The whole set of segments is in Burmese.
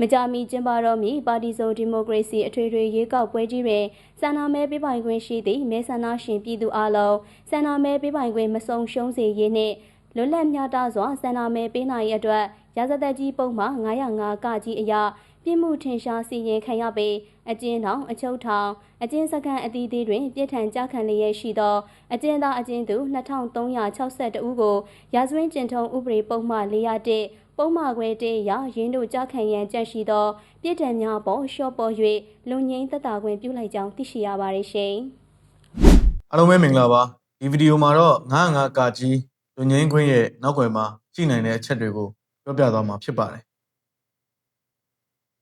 မကြာမီကျင်းပတော့မီပါတီစုံဒီမိုကရေစီအထွေထွေရွေးကောက်ပွဲကြီးတွင်ဆန္ဒမဲပေးပိုင်ခွင့်ရှိသည့်မဲဆန္ဒရှင်ပြည်သူအလုံးဆန္ဒမဲပေးပိုင်ခွင့်မဆုံးရှုံးစေရေးနှင့်လွတ်လပ်မျှတစွာဆန္ဒမဲပေးနိုင်ရတဲ့အတွက်ရာဇသက်ကြီးပုံမှာ905ကကြီးအရာပြစ်မှုထင်ရှားစီရင်ခံရပေအကျဉ်းထောင်အချုပ်ထောင်အကျဉ်းစခန်းအသီးသီးတွင်ပြစ်ထန်ကြခံလျက်ရှိသောအကျဉ်းသားအကျဉ်းသူ2362ဦးကိုရာဇဝင်းကျင့်ထုံးဥပဒေပုံမှန်401 ပုံမှန်ခွဲတေးရာရင်းတို့ကြခံရန်ကြက်ရှိသောပြည်ထံများပေါ်လျှော့ပေါ်၍လူငိမ့်သက်တာခွင့်ပြုလိုက်ကြောင်းသိရှိရပါတယ်ရှင်။အားလုံးပဲမင်္ဂလာပါဒီဗီဒီယိုမှာတော့95ကာကြီးလူငင်းခွင့်ရဲ့နောက်ွယ်မှာရှိနိုင်တဲ့အချက်တွေကိုပြောပြသွားမှာဖြစ်ပါတယ်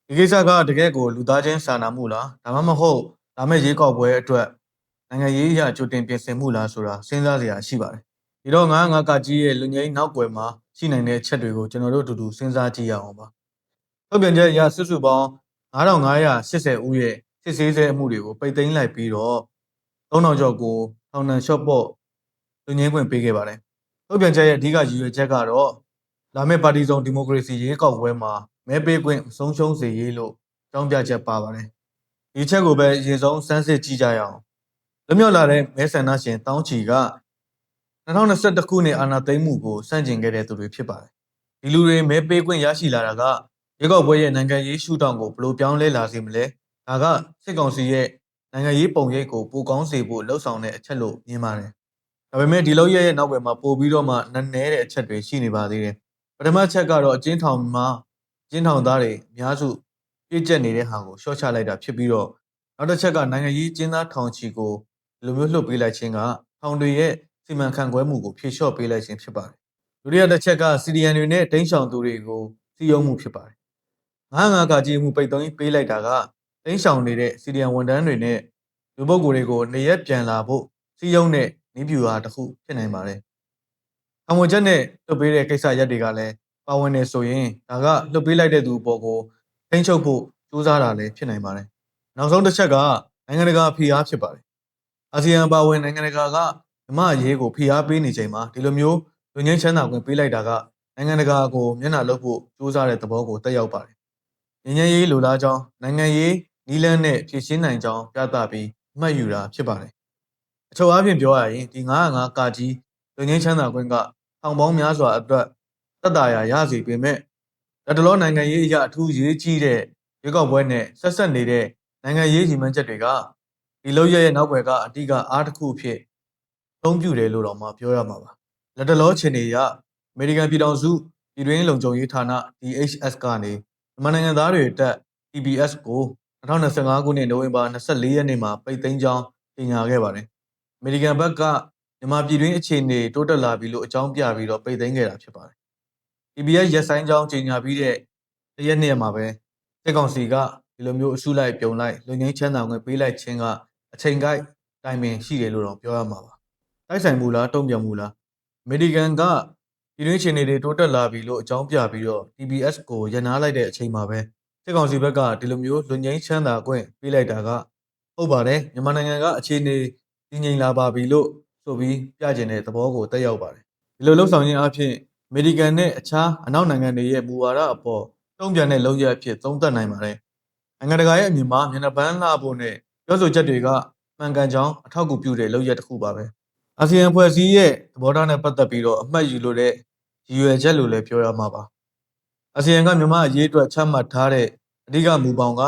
ဒီကိစ္စကတကယ်ကိုလူသားချင်းစာနာမှုလားဒါမှမဟုတ်ဒါမဲ့ရေးကောက်ပွဲအတွက်နိုင်ငံရေးအရာကြိုတင်ပြင်ဆင်မှုလားဆိုတာစဉ်းစားစရာရှိပါတယ်ဒီတော့95ကာကြီးရဲ့လူငင်းနောက်ွယ်မှာ ရှိနိုင်တဲ့အချက်တွေကိုကျွန်တော်တို့အတူတူစဉ်းစားကြည့်ရအောင်ပါထုတ်ပြန်ချက်အရစုစုပေါင်း9580ဦးရဲ့စစ်ဆေးဆဲအမှုတွေကိုပိတ်သိမ်းလိုက်ပြီးတော့3000ကျော်ကိုထောင်ဒဏ်လျှော့ပေါ့လူငင်းခွင့်ပေးခဲ့ပါတယ်။ထုတ်ပြန်ချက်ရဲ့အဓိကရည်ရွယ်ချက်ကတော့လာမယ့်ပါတီစုံဒီမိုကရေစီရေးကောက်ပွဲမှာမဲပေးခွင့်မဆုံးရှုံးစေရေးလို့ကြောင်းပြချက်ပါပါတယ်။ဒီချက်ကိုပဲအရင်ဆုံးစမ်းစစ်ကြည့်ကြရအောင်။လွမြောက်လာတဲ့မဲဆန္ဒရှင်တောင်းချီက 2021ခုနှစ်အာဏာသိမ်းမှုကိုစန့်ကျင်ခဲ့တဲ့သူတွေဖြစ်ပါတယ်။ဒီလူတွေမဲပေးခွင့်ရရှိလာတာကရေကောက်ပွဲရဲ့နိုင်ငံရေးရှုထောင့်ကိုဘယ်လိုပြောင်းလဲလာစေမလဲ။ဒါကစစ်ကောင်စီရဲ့နိုင်ငံရေးပုံရိပ်ကိုပိုကောင်းစေဖို့လှုံ့ဆော်တဲ့အချက်လို့မြင်ပါတယ်။ဒါပေမဲ့ဒီလောက်ရဲ့နောက်ွယ်မှာပို့ပြီးတော့မှနည်းနည်းတဲ့အချက်တွေရှိနေပါသေးတယ်။ပထမချက်ကတော့အကျဉ်းထောင်မှာအကျဉ်းထောင်သားတွေအများစုပြည့်ကျက်နေတဲ့ဟာကိုရှော့ချလိုက်တာဖြစ်ပြီးတော့နောက်တစ်ချက်ကနိုင်ငံရေးကျင်းသားထောင်ချီကိုဒီလိုမျိုးလှုပ်ပေးလိုက်ခြင်းကထောင်တွေရဲ့ စီမံခန့်ခွဲမှုကိုဖြေလျှော့ပေးလိုက်ခြင်းဖြစ်ပါတယ်။ဒုတိယတစ်ချက်ကစီဒီအန်တွေနဲ့တင်းရှောင်သူတွေကိုစီယုံမှုဖြစ်ပါတယ်။ငါးငါးကကြည်မှုပိတ်သိမ်းပေးလိုက်တာကတင်းရှောင်နေတဲ့စီဒီအန်ဝန်ထမ်းတွေနဲ့လူပုဂ္ဂိုလ်တွေကိုနေရက်ပြန်လာဖို့စီယုံတဲ့နည်းဗျူဟာတစ်ခုဖြစ်နိုင်ပါတယ်။အမွေချက်နဲ့လွတ်ပေးတဲ့ကိစ္စရက်တွေကလည်းပါဝင်နေဆိုရင်ဒါကလွတ်ပေးလိုက်တဲ့သူအပေါ်ကိုထိန်းချုပ်ဖို့ကြိုးစားတာလည်းဖြစ်နိုင်ပါတယ်။နောက်ဆုံးတစ်ချက်ကနိုင်ငံတကာဖိအားဖြစ်ပါတယ်။အာဆီယံပါဝင်နိုင်ငံတကာက မြမအရေးကိုဖိအားပေးနေချိန်မှာဒီလိုမျိုးလူငင်းချမ်းသာခွင့်ပေးလိုက်တာကနိုင်ငံတကာကိုမျက်နှာလွတ်ဖို့ကြိုးစားတဲ့သဘောကိုတက်ရောက်ပါတယ်။ငញ្ញရေးလိုလားကြောင်းနိုင်ငံရေးနီးလန်းနဲ့ဖြည့်ရှင်းနိုင်ကြောင်းပြသပြီးအမှတ်ယူတာဖြစ်ပါတယ်။အချုပ်အားဖြင့်ပြောရရင်ဒီ905ကာကြီးလူငင်းချမ်းသာခွင့်ကထောင်ပေါင်းများစွာအတွက်တက်တာရာရစီပေမဲ့လက်တလောနိုင်ငံရေးအရာအထူးရေးကြီးတဲ့ရွေးကောက်ပွဲနဲ့ဆက်ဆက်နေတဲ့နိုင်ငံရေးရည်မှန်းချက်တွေကဒီလောက်ရရဲ့နောက်ွယ်ကအတိကအားတစ်ခုဖြစ် သုံးပြတယ်လို့တော့မှပြောရမှာပါလက်တလောချင်နေရအမေရိကန်ပြည်ထောင်စုပြည်တွင်းလုံခြုံရေးဌာန DHS ကနေမြန်မာနိုင်ငံသားတွေတက် TBS ကို2025ခုနှစ်နိုဝင်ဘာ24ရက်နေ့မှာပိတ်သိမ်းကြောင်းကြေညာခဲ့ပါတယ်။အမေရိကန်ဘက်ကမြန်မာပြည်တွင်းအခြေအနေတိုးတက်လာပြီလို့အကြောင်းပြပြီးတော့ပိတ်သိမ်းခဲ့တာဖြစ်ပါတယ်။ TBS ရက်ဆိုင်ကြောင်းကြေညာပြီးတဲ့တရက်နှစ်ရက်မှာပဲစစ်ကောင်စီကဒီလိုမျိုးအစုလိုက်ပြုံလိုက်လူငင်းချမ်းသာငွေပေးလိုက်ခြင်းကအချိန်ကိုက်တိုင်ပင်ရှိတယ်လို့တော့ပြောရမှာပါ။ တိုက်ဆိုင်မှုလားတုံ့ပြန်မှုလားအမေရိကန်ကပြည်တွင်းအခြေအနေတွေတိုးတက်လာပြီလို့အကြောင်းပြပြီးတော့ TBS ကိုရန်နာလိုက်တဲ့အချိန်မှာပဲစစ်ကောင်စီဘက်ကဒီလိုမျိုးလူငင်းချမ်းသာခွင့်ပေးလိုက်တာကဟုတ်ပါတယ်မြန်မာနိုင်ငံကအခြေအနေတည်ငြိမ်လာပါပြီလို့ဆိုပြီးပြကျင်တဲ့သဘောကိုတက်ရောက်ပါတယ်ဒီလိုလှုပ်ဆောင်ခြင်းအဖြစ်အမေရိကန်နဲ့အခြားအနောက်နိုင်ငံတွေရဲ့မူဝါဒအပေါ်တုံ့ပြန်တဲ့လုပ်ရအဖြစ်သုံးသပ်နိုင်ပါတယ်နိုင်ငံတကာရဲ့အမြင်မှာမျက်နှာပန်းလှဖို့နဲ့ပြောဆိုချက်တွေကမှန်ကန်ကြောင်းအထောက်အကူပြုတဲ့လုပ်ရတစ်ခုပါပဲ အာဆီယံဖွဲ့စည်းရဲ့သဘောထားနဲ့ပတ်သက်ပြီးတော့အမှတ်ယူလို့တဲ့ရည်ရွယ်ချက်လို့လည်းပြောရမှာပါအာဆီယံကမြန်မာအရေးအတွက်ချမှတ်ထားတဲ့အဓိကမူပေါင်းက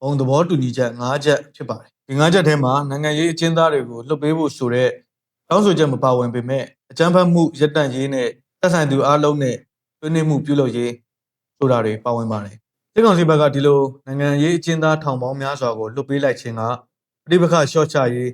ဘုံသဘောတူညီချက်၅ချက်ဖြစ်ပါတယ်ဒီ၅ချက်ထဲမှာနိုင်ငံရေးအကျဉ်းသားတွေကိုလွှတ်ပေးဖို့ဆိုတဲ့တောင်းဆိုချက်မပါဝင်ပေမဲ့အကြမ်းဖက်မှုရပ်တန့်ရေးနဲ့သက်ဆိုင်သူအားလုံးနဲ့တွင်းနှိမှုပြုလုပ်ရေးဆိုတာတွေပါဝင်ပါတယ်စစ်ကောင်စီဘက်ကဒီလိုနိုင်ငံရေးအကျဉ်းသားထောင်ပေါင်းများစွာကိုလွှတ်ပေးလိုက်ခြင်းကပြိပခါရှော့ချရေး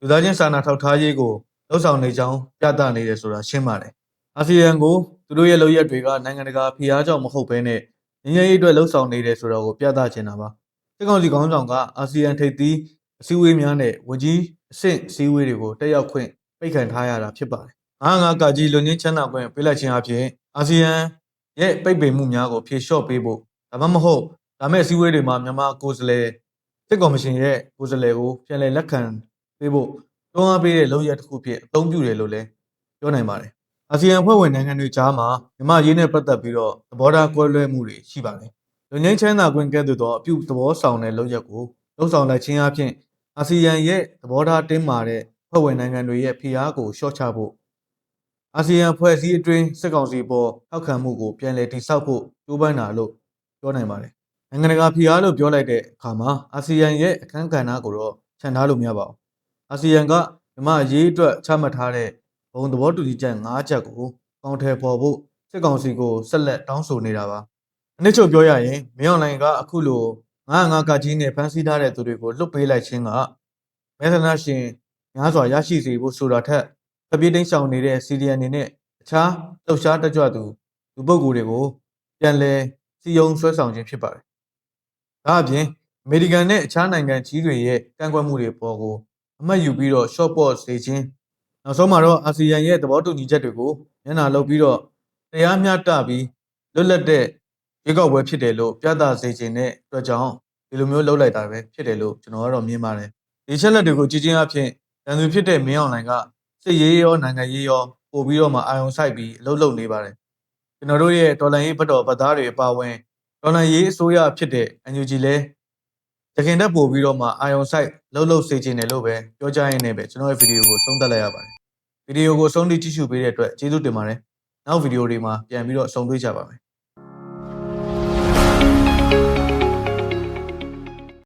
လူသားချင်းစာနာထောက်ထားရေးကို လှုံ့ဆော်နေကြောင်းပြသနေတယ်ဆိုတာရှင်းပါတယ်အာဆီယံကိုသူတို့ရဲ့လုပ်ရက်တွေကနိုင်ငံတကာဖိအားကြောင့်မဟုတ်ဘဲနဲ့ငြိမ်းချမ်းရေးအတွက်လှုံ့ဆော်နေတယ်ဆိုတော့ကိုပြသချင်တာပါစစ်ကောင်စီခေါင်းဆောင်ကအာဆီယံထိပ်သီးအစည်းအဝေးများနဲ့ဝန်ကြီးအဆင့်အစည်းအဝေးတွေကိုတက်ရောက်ခွင့်ပိတ်ခံထားရတာဖြစ်ပါတယ်ငါးငါးကကြီးလွန်ငင်းချမ်းသာခွင့်ပေးလိုက်ခြင်းအပြင်အာဆီယံရဲ့ပိတ်ပင်မှုများကိုဖြေလျှော့ပေးဖို့ဒါမှမဟုတ်ဒါမဲ့အစည်းအဝေးတွေမှာမြန်မာကိုယ်စားလှယ်စစ်ကော်မရှင်ရဲ့ကိုယ်စားလှယ်ကိုပြန်လည်လက်ခံပေးဖို့ တွန်းအားပေးတဲ့လုပ်ရက်တစ်ခုဖြစ်အသုံးပြုတယ်လို့လည်းပြောနိုင်ပါတယ်အာဆီယံဖွဲ့ဝင်နိုင်ငံတွေကြားမှာမြန်မာရေးနဲ့ပတ်သက်ပြီးတော့သဘောထားကွဲလွဲမှုတွေရှိပါတယ်လူငင်းချမ်းသာခွင့်ကဲ့သို့သောအပြုသဘောဆောင်တဲ့လုပ်ရက်ကိုလှုပ်ဆောင်လိုက်ခြင်းအပြင်အာဆီယံရဲ့သဘောထားတင်းမာတဲ့ဖွဲ့ဝင်နိုင်ငံတွေရဲ့ဖိအားကိုလျှော့ချဖို့အာဆီယံဖွဲ့စည်းအတွင်းစစ်ကောင်စီပေါ်ထောက်ခံမှုကိုပြန်လည်တည်ဆောက်ဖို့ကြိုးပမ်းတာလို့ပြောနိုင်ပါတယ်။နိုင်ငံတကာဖိအားလို့ပြောလိုက်တဲ့အခါမှာအာဆီယံရဲ့အခန်းကဏ္ဍကိုတော့ခြံထားလို့မရပါဘူး။ အာဆီယံကမြန်မာအရေးအတွက်ချမှတ်ထားတဲ့ဘုံသဘောတူညီချက်၅ချက်ကိုကောင်းထည်ဖော်ဖို့စစ်ကောင်စီကိုဆက်လက်တောင်းဆိုနေတာပါ။အနည်းချုပ်ပြောရရင်မင်းအွန်လိုင်းကအခုလို905ကကြီးနဲ့ဖန်ဆီးထားတဲ့သူတွေကိုလွတ်ပေးလိုက်ခြင်းကမဲဆန္ဒရှင်များစွာရရှိစေဖို့ဆိုတာထက်အပြည့်တိန်ဆောင်နေတဲ့စီဒီအန်နေနဲ့အခြားလှုပ်ရှားတက်ကြွသူလူပုဂ္ဂိုလ်တွေကိုပြန်လည်စီယုံဆွဲဆောင်ခြင်းဖြစ်ပါတယ်။ဒါအပြင်အမေရိကန်နဲ့အခြားနိုင်ငံကြီးတွေရဲ့ကန့်ကွက်မှုတွေပေါ်ကို အမှတ်ယူပြီးတော့ short port စေခြင်းနောက်ဆုံးမှာတော့အာဆီယံရဲ့သဘောတူညီချက်တွေကိုမျက်နှာလုပ်ပြီးတော့တရားမျှတပြီးလွတ်လပ်တဲ့ရွေးကောက်ပွဲဖြစ်တယ်လို့ပြသစေခြင်းနဲ့အတွက်ကြောင့်ဒီလိုမျိုးလုပ်လိုက်တာပဲဖြစ်တယ်လို့ကျွန်တော်ကတော့မြင်ပါတယ်ဒီချက်လက်တွေကိုကြည့်ချင်းအဖြစ်တန်သူဖြစ်တဲ့မင်းအောင်လှိုင်ကစစ်ရေးရောနိုင်ငံရေးရောပို့ပြီးတော့မှအာရုံစိုက်ပြီးအလုပ်လုပ်နေပါတယ်ကျွန်တော်တို့ရဲ့တော်လန်ရေးဘတ်တော်ဗတ်သားတွေအပါအဝင်တော်လန်ရေးအစိုးရဖြစ်တဲ့ NUG လဲ တခင်တက်ပို့ပြီးတော့မှအာရုံစိုက်လှုပ်လှုပ်စေခြင်းတယ်လို့ပဲပြောကြရင်းနဲ့ပဲကျွန်တော်ရဲ့ဗီဒီယိုကိုဆုံးသက်လိုက်ရပါတယ်ဗီဒီယိုကိုဆုံးထိကြည့်ရှုပေးတဲ့အတွက်ကျေးဇူးတင်ပါတယ်နောက်ဗီဒီယိုတွေမှာပြန်ပြီးတော့ဆုံတွေ့ကြပါမယ်